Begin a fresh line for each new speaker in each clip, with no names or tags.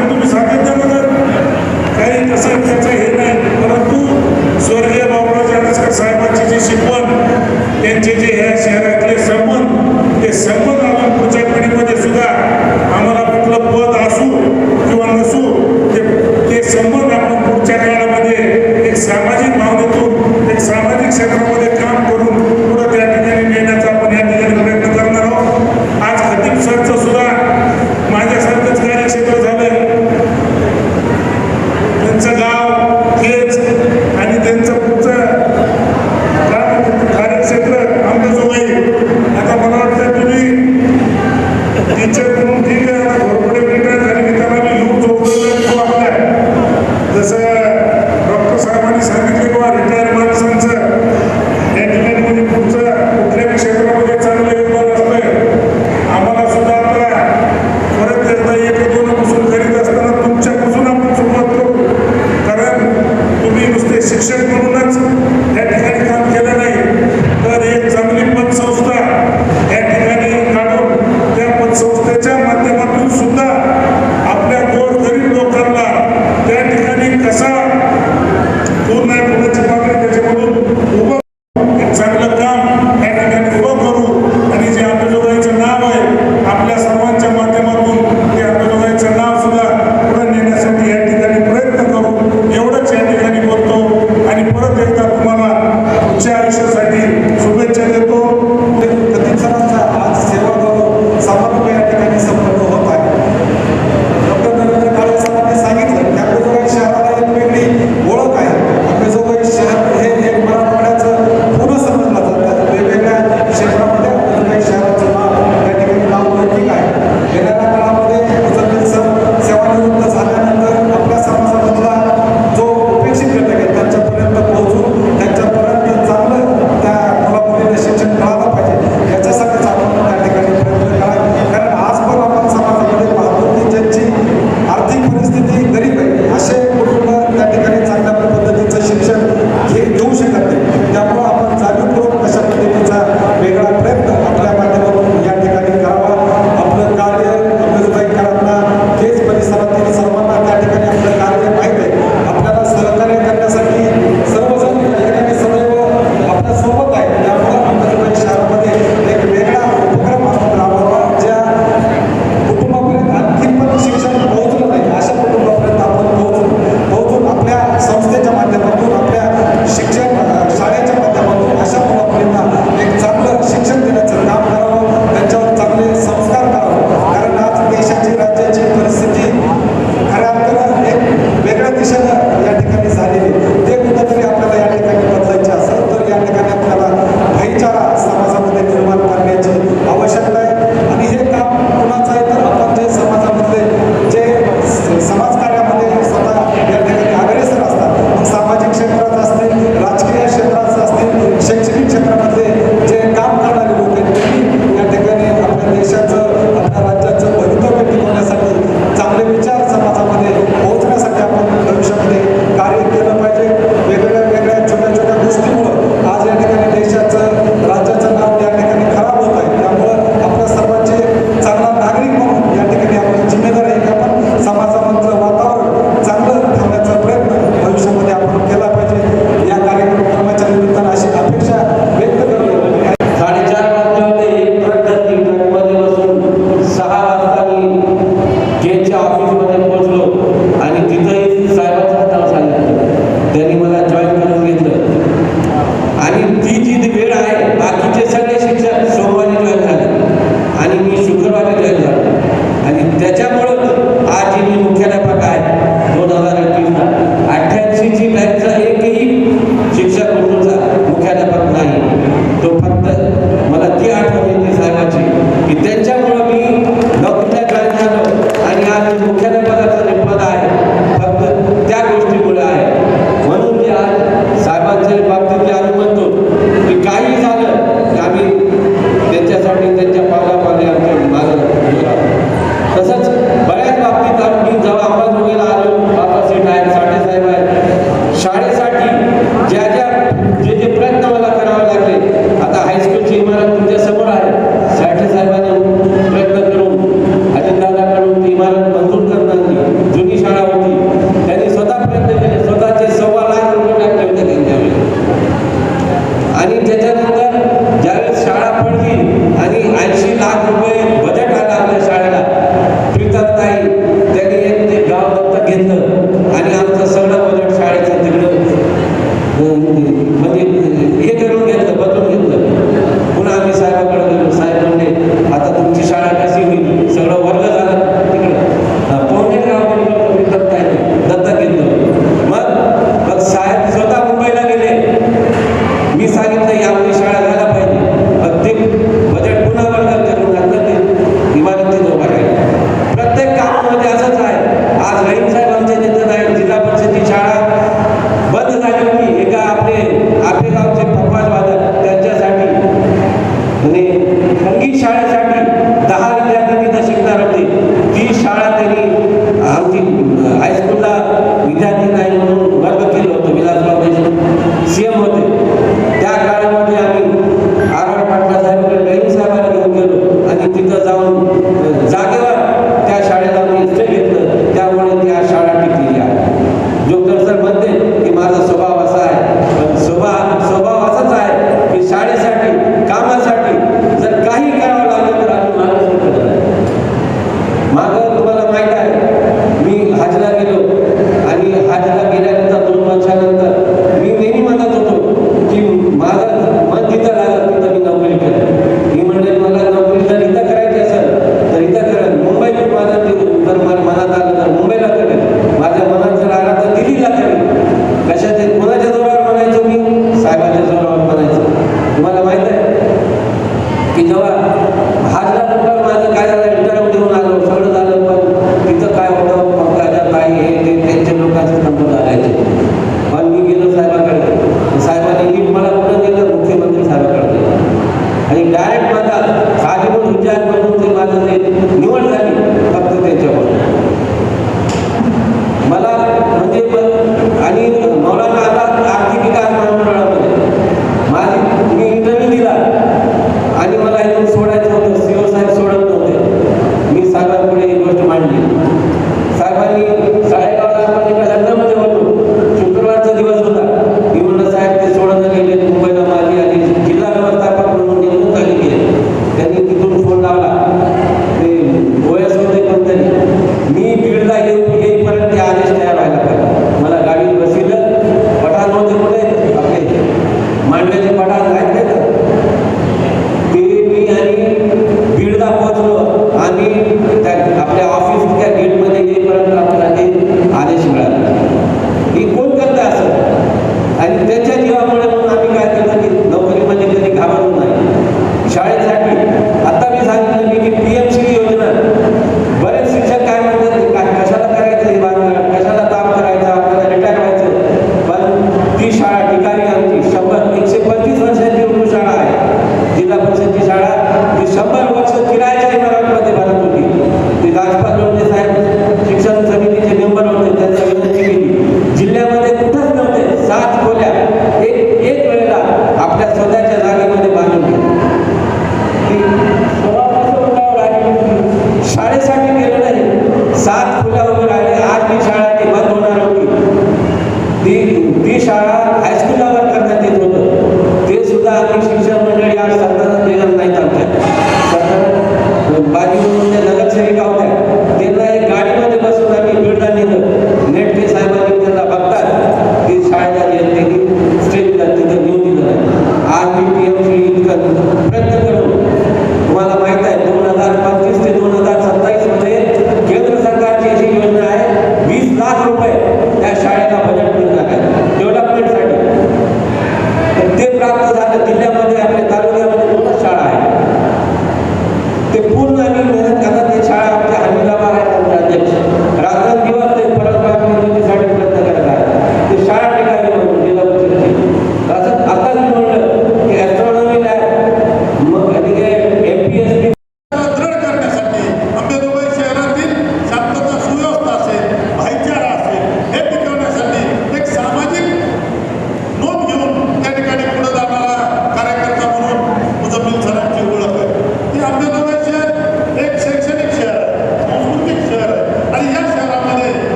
तुम्ही
सातत्यानं जर काही तसं त्याचं हे नाही परंतु स्वर्गीय बाबराव जानसकर साहेबांची जी शिकवण त्यांचे जे ह्या शहरातले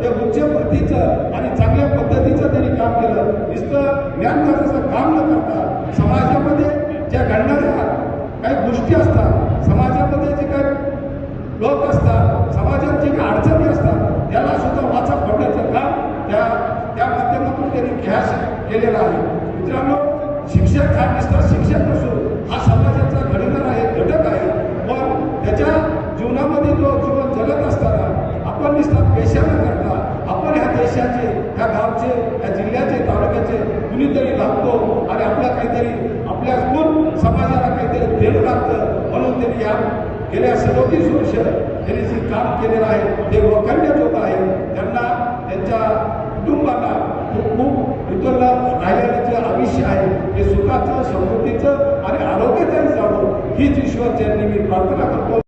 ते
उच्च पद्धतीचं आणि चांगल्या पद्धतीचं त्यांनी काम केलं. नुसतं ज्ञानदानाचं काम न करता समाजामध्ये ज्या घडणाऱ्या काही गोष्टी असतात समाजामध्ये जे काही लोक असतात समाजात जे काही अडचणी असतात त्याला सुद्धा वाचा फोडण्याचं काम त्या त्या माध्यमातून त्यांनी घ्यास केलेला आहे. मित्रांनो शिक्षक हा नुसता शिक्षक नसून हा समाजाचा घडणार एक घटक आहे. पण त्याच्या जीवनामध्ये तो जीवन जगत असतो आपण नुसता पेशा न करता आपण ह्या देशाचे ह्या गावचे या जिल्ह्याचे तालुक्याचे कुणीतरी लागतो आणि आपल्या काहीतरी आपल्या खूप समाजाला काहीतरी देणं लागतं म्हणून त्यांनी या गेल्या सदोतीस वर्ष त्यांनी जे काम केलेलं आहे ते वखंड्यजोग आहे. त्यांना त्यांच्या कुटुंबांना खूप खूप इतरला राहिलेलं जे आयुष्य आहे. ते सुखाचं समृद्धीचं आणि आरोग्याचंही जावं हीच ईश्वरचरणी मी प्रार्थना करतो.